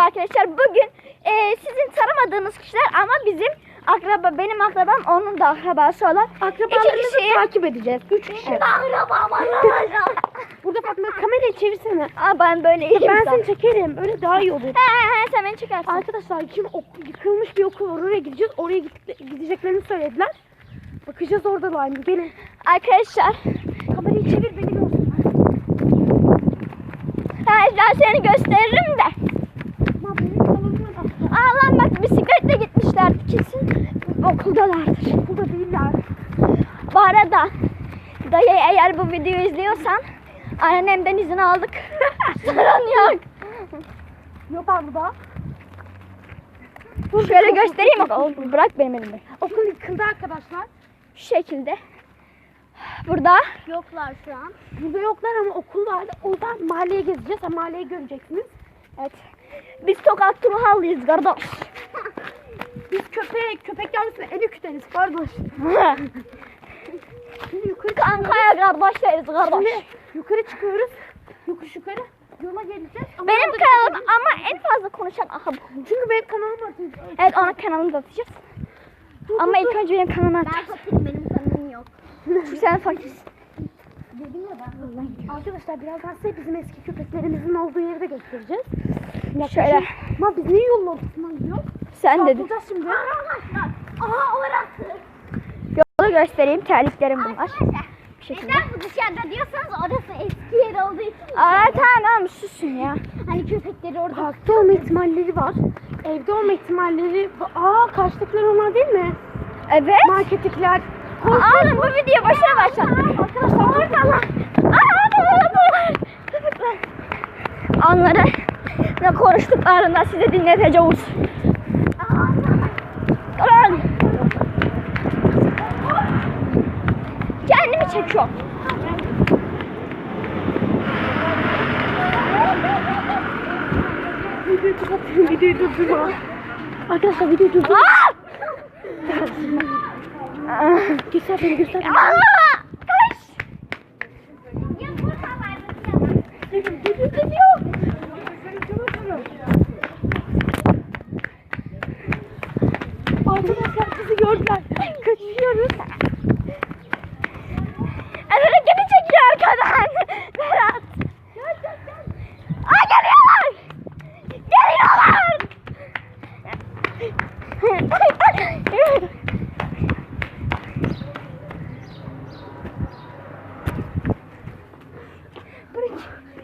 arkadaşlar. Bugün e, sizin tanımadığınız kişiler ama bizim akraba, benim akrabam, onun da akrabası olan Akrabalarımızı kişiyi... takip edeceğiz. Üç kişi. Akrabam. Burada Fatma kamerayı çevirsene. Aa, ben böyle iyiyim. Ben seni çekerim. Öyle daha iyi olur. He he he sen beni çekersin. Arkadaşlar şimdi ok- yıkılmış bir okul var. Oraya gideceğiz. Oraya gideceklerini söylediler. Bakacağız oradalar mı? Gelin. Arkadaşlar. Kamerayı çevir beni görsünler. Ha, ben seni gösteririm de. Fatma benim kanalıma da. Aa lan bak bisikletle gitmişler. Kesin okuldalardır. Okulda değiller. Bu arada dayı eğer bu videoyu izliyorsan annemden izin aldık. Sorun yok. Yok ben burada. Şöyle göstereyim? Oğlum, Bırak benim elimi. Okul yıkıldı arkadaşlar. Şu şekilde. Burada. Yoklar şu an. Burada yoklar ama okul vardı. Oradan mahalleye gezeceğiz. Ha, mahalleyi göreceksiniz. Evet. Biz Tokat Turhallıyız kardeş. Biz köpek, köpek yavrusunu en küteriz kardeş. Şimdi yukarı Kankaya kardeşleriz kardeş. Şimdi yukarı çıkıyoruz. Yokuş yukarı. Yola geleceğiz. Ama Benim orada- kanalım ama en fazla konuşan aha bu. Çünkü benim kanalım var. Evet onun kanalını da atacağız. Ama ilk önce benim kanalıma atacağız. fakirim benim kanalım yok. Çünkü sen fakirsin. Dedim ya ben. Arkadaşlar birazdan size bizim eski köpeklerimizin olduğu yeri de göstereceğiz. Şöyle. Ama biz niye yolun ortasından gidiyoruz? Sen dedin. Çarpılacağız şimdi. Aha orası. Yolu göstereyim. Terliklerim bunlar. Bu şekilde. bu dışarıda diyorsanız orası eski yer olduğu için Aa tamam tamam susun ya. hani köpekleri orada Parkta olma ihtimalleri var. Evde olma ihtimalleri... Aa karşıdakiler onlar değil mi? Evet. Marketlikler. Oğlum bu video başına başladı. Arkadaşlar. Onları ne konuştuklarında size dinleteceğiz. Lan. Kendimi çekiyorum. Videoyu durdurma. Arkadaşlar videoyu durdurma. Göster beni göster. beni. Aa! Kaç. Arkadaşlar bizi gördüler. Kaçıyoruz. Öbürü geri çekiyor arkadan. Berat. Aa geliyorlar. Geliyorlar.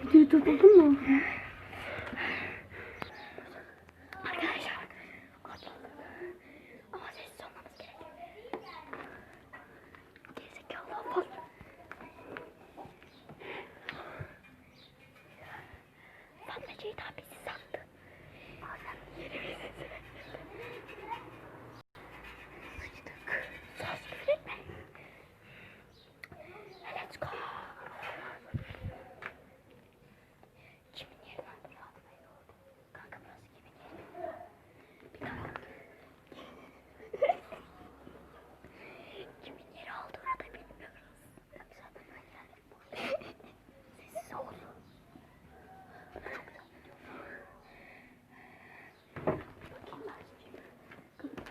Videoyu durdurdun mu? Arkadaşlar. Ama sessiz olmamız gerekiyor. Gerizekalı bak. Fatma Ceyda bizi sattı. Bazen yerimizi Sıçtık. Söz verilme. Let's go. Kimin yeri lan bu ya? Kanka burası kimin yeri? Bir kanka. Kimin yeri olduğunu da bilmiyoruz. Zaten hayal Sessiz ol.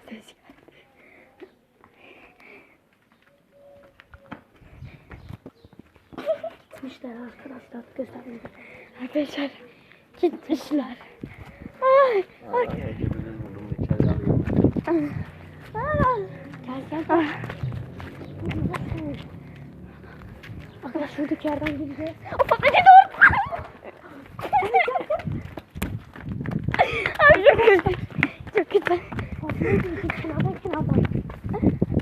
Ses geldi. Gitmişler arkadaşlar. Göster beni. Arkadaşlar gitmişler. Ay, ay. Aa. Gel gel. Ah. Arkadaşlar şuradaki yerden gideceğiz. O patlıcı doğru. Ay çok güzel. Çok güzel. Kenardan kenardan.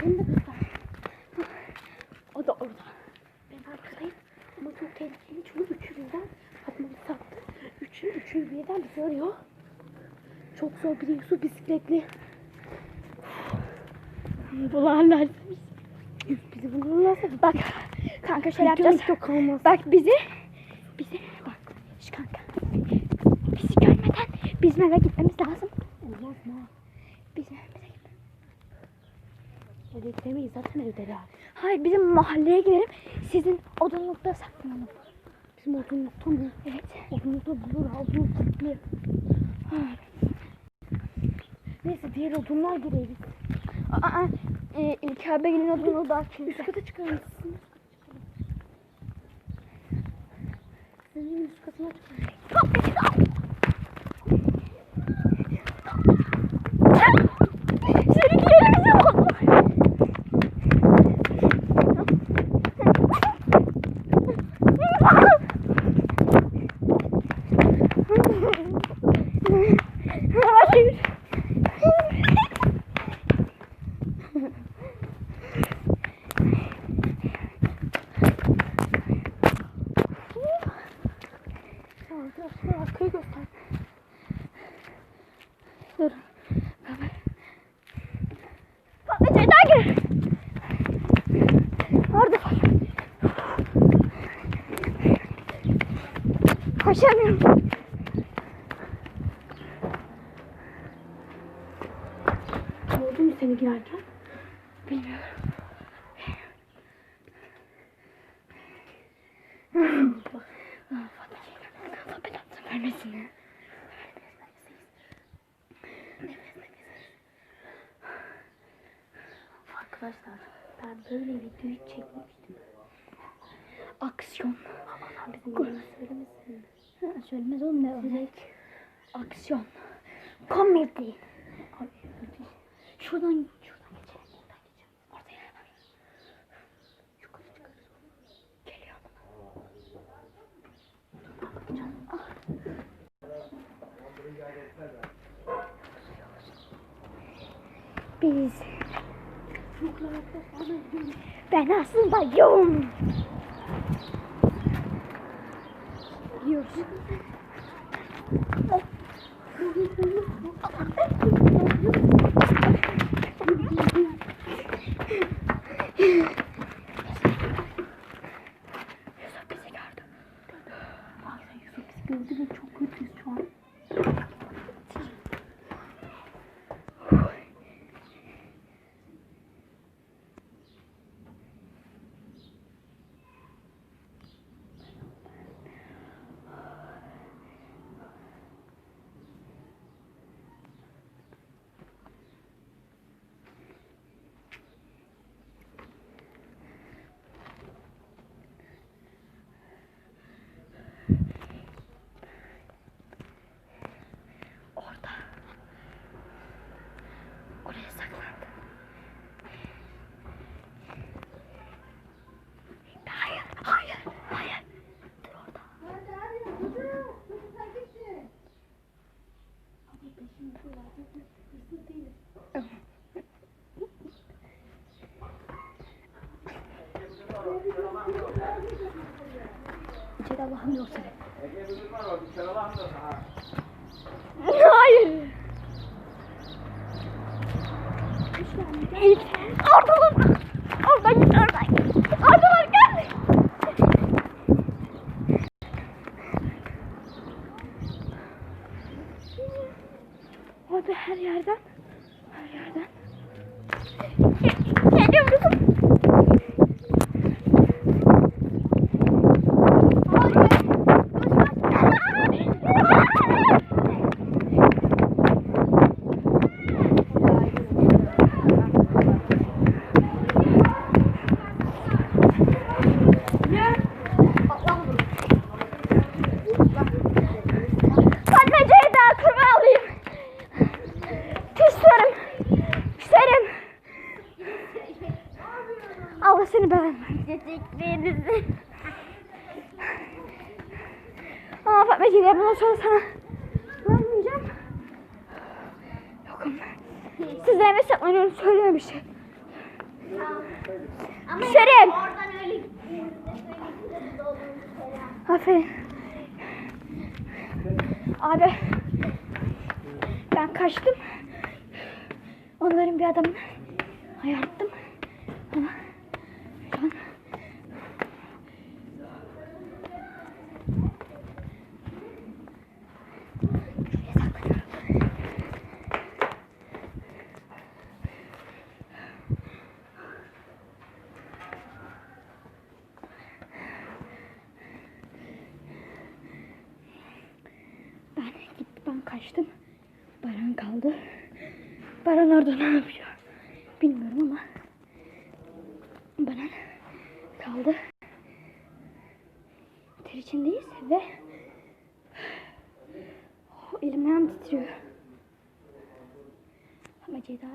Beni de göster. O da orada. Ben arkadayım. Ama çok tehlikeli çünkü üçü birden Fatma'yı sattı. Üçü, üçü birden bizi arıyor. Çok zor biri Yusuf bisikletli. Bularlar. Bizi bulurlarsa Bak kanka video yapacağız. çok kalmaz. Bak bizi bizi bak şu kanka bizi görmeden bizim eve gitmemiz lazım. Olmaz mı? Bizim evimize gitmemiz. Eve gidemeyiz zaten evdeler. Hayır bizim mahalleye gidelim. Sizin odunlukta saklanalım. Bizim odunlukta mı? Evet. Odunlukta bulur. Odunlukta bulur. Neyse diğer odunlar gireriz. Aa, e, İlk abi gelin odunu da açın. Üst kata çıkar mısın? Senin üst katına çıkar. Seninki yerimize oldu. Hayır. Arkadaşlar arkayı göster. Dur. Patlıcayı daha gir. Orada. Koşamıyorum. Gördün mü seni girerken? Bilmiyorum. Allah belasını vermesin ya. Arkadaşlar ben böyle videoyu çekmiştim. Aksiyon. Ama bizim yerimizi söylemesin. Söylemez oğlum ne. Aksiyon. Komedi. Şuradan şuradan geçelim. Oradan geçelim. Orada yer. Yukarı çıkarız. Geliyor. Biz Çocuklar arkadaşlar ben aslında yoğum. Gidiyoruz. Yusuf bizi gördü. Baksana Yusuf bizi gördü ve çok kötüyüz şu an. Orada. Oraya saklandı. Hayır, hayır, hayır. Dur orada. İçeri Allah'ım yoksa. Hayır. Elif, oradalar. Oradan git, oradan git. Oradalar gel. Orada her yerden, her yerden. Geliyor kızım. Patlıcayı da kurban alayım. Küslerim. Küserim. Allah seni beğenmez. Dediklerinizi. Ama Fatmacığım ya bundan sonra sana vermeyeceğim. Yokum. Sizlere mesaj atmıyorum. Söyleme bir şey. Ama Küserim. oradan öyle gittiğinizde söylediğinizde olduğunu selam. Aferin. Abi ben kaçtım. Onların bir adamını ayarttım. Ama şu an şuraya saklanıyorum. Ben gitti ben kaçtım. Baran kaldı. Baran orada ne yapıyor? Bilmiyorum ama Baran kaldı. Ter içindeyiz ve oh, elim ayağım titriyor. Ama Ceyda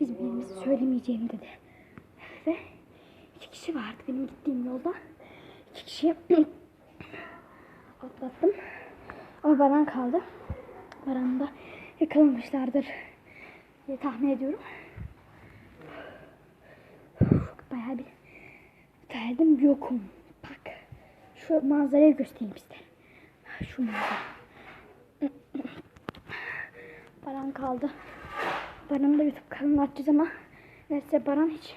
bizim yerimizi söylemeyeceğim dedi. Ve iki kişi vardı benim gittiğim yolda. İki kişiyi atlattım. Ama Baran kaldı. Baran'ı da yakalamışlardır diye tahmin ediyorum. Bayağı bir terledim yokum. Bak şu manzarayı göstereyim size. Şu manzara. Baran kaldı. Baran'ı da YouTube kanalına atacağız ama neyse Baran hiç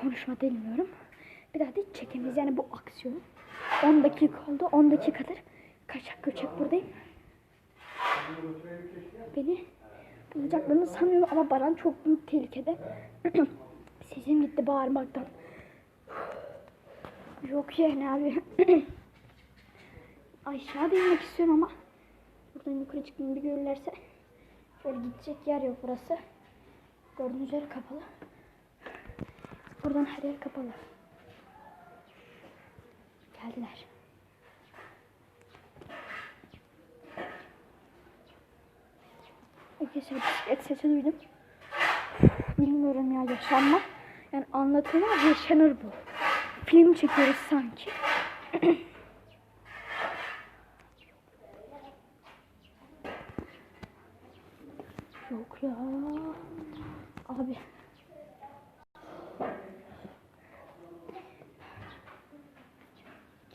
konuşma bilmiyorum. Bir daha da hiç çekemeyiz yani bu aksiyon. 10 dakika oldu. 10 dakikadır kaçak göçek buradayım. Beni bulacaklarını sanıyorum ama Baran çok büyük tehlikede. Sesim gitti bağırmaktan. Yok yani abi. Aşağıda inmek istiyorum ama buradan yukarı çıktığımı bir görürlerse şöyle gidecek yer yok burası. Gördüğünüz üzere kapalı. Buradan her yer kapalı. Geldiler. Arkadaşlar bisiklet sesi duydum. Bilmiyorum ya yaşanma. Yani anlatılır yaşanır bu. Film çekiyoruz sanki. Yok ya. Abi.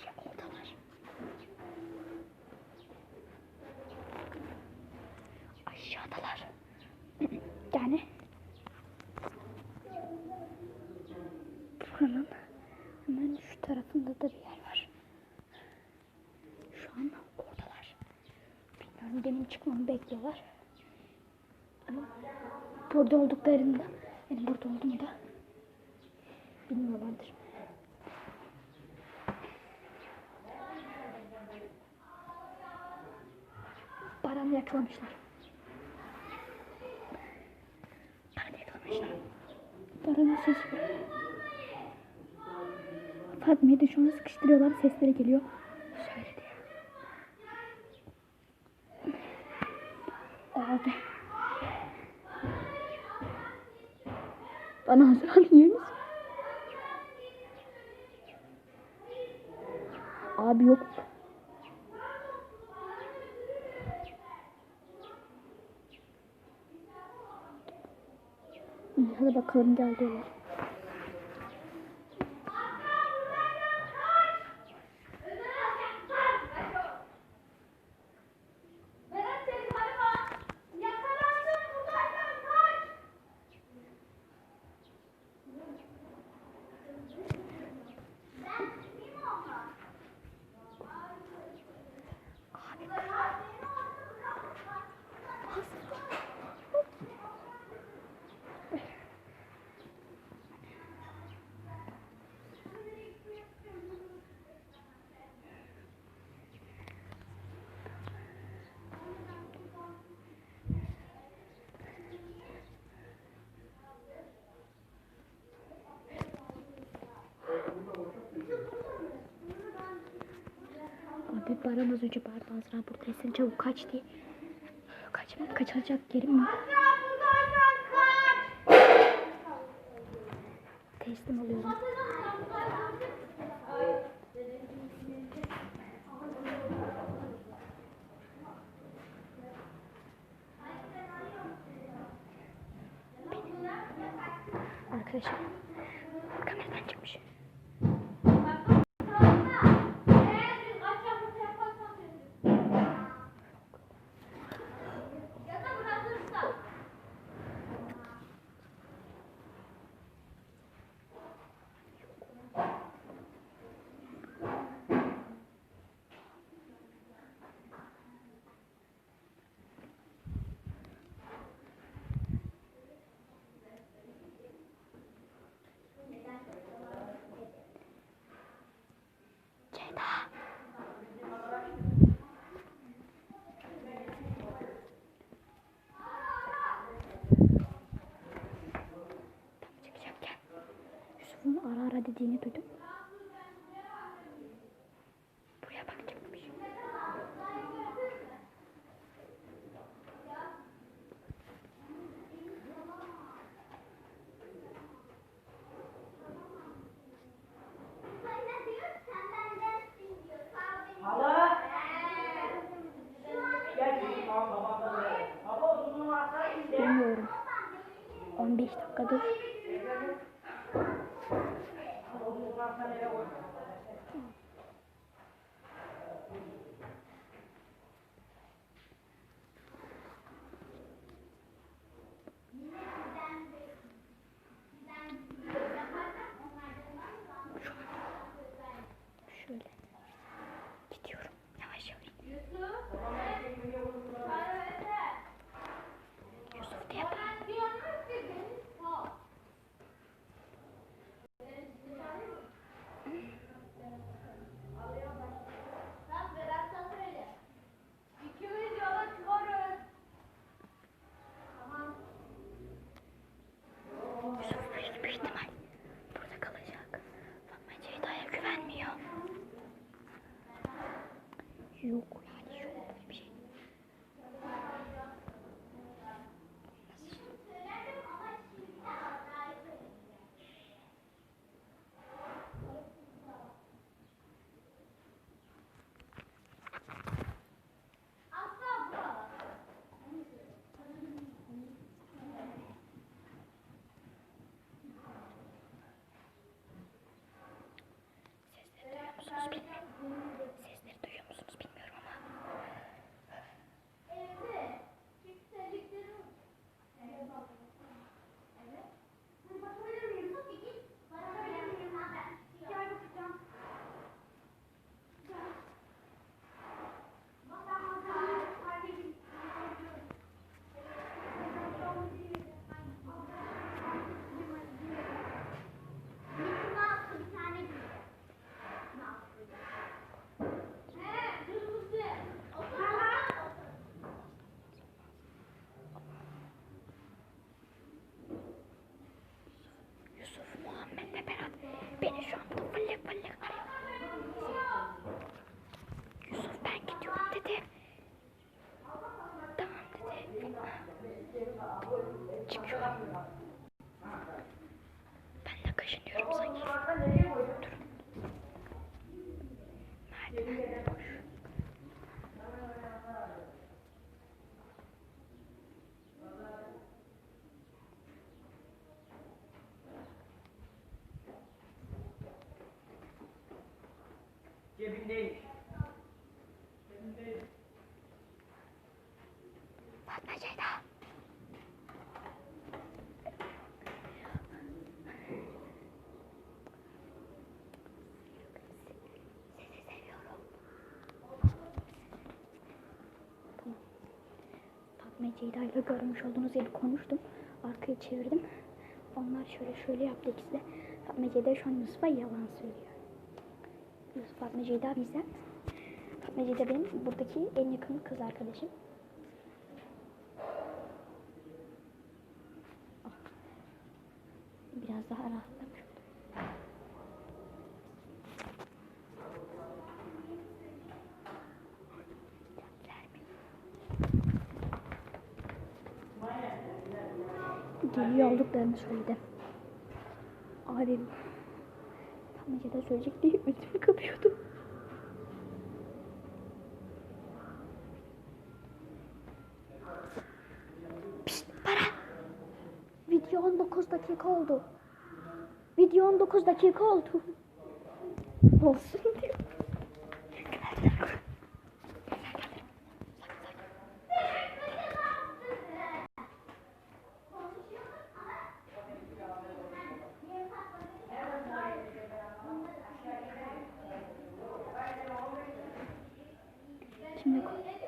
Ya oradalar. Aşağıdalar. Yani buranın hemen şu tarafında da bir yer var. Şu an oradalar. Bilmiyorum benim çıkmamı bekliyorlar. Ama burada olduklarında benim burada olduğumu da bilmiyorlardır. Baran'ı yakalamışlar. Baran'ı yakalamışlar. Baran'ın sesi. Fatma'yı an sıkıştırıyorlar. Sesleri geliyor. Şöyle diye. Abi. Bana hazırlanıyor musun? Abi yok. Hadi bakalım gel diyorlar. Abi Baran az önce bağırdı Azra buradaysan çabuk kaç diye. Kaçmak kaçacak yerim yok. Teslim oluyorum. Arkadaşlar kameradan çıkmış. Ya da bırakırsa. Dediğini duydum. Buraya bakacakmış. Hala. Bilmiyorum. 15 dakikadır. Cebindeymiş. Fatma Ceyda. Ceyda ile görmüş olduğunuz gibi konuştum. Arkaya çevirdim. Onlar şöyle şöyle yaptı ikisi de. Fatma Ceyda şu an Yusuf'a yalan söylüyor. Fatma Ceyda bizden. Fatma Ceyda benim buradaki en yakın kız arkadaşım. Biraz daha rahatlamış. Geliyor olduklarını söyledi. Abi da söyleyecek diye üstümü kapıyordum. Pişt para. Video 19 dakika oldu. Video 19 dakika oldu. Olsun diyor. Şimdi koy. Aha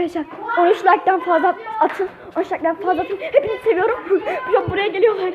Arkadaşlar 13 like'dan fazla atın. 13 like'dan fazla atın. Hepinizi seviyorum. Buraya geliyorlar.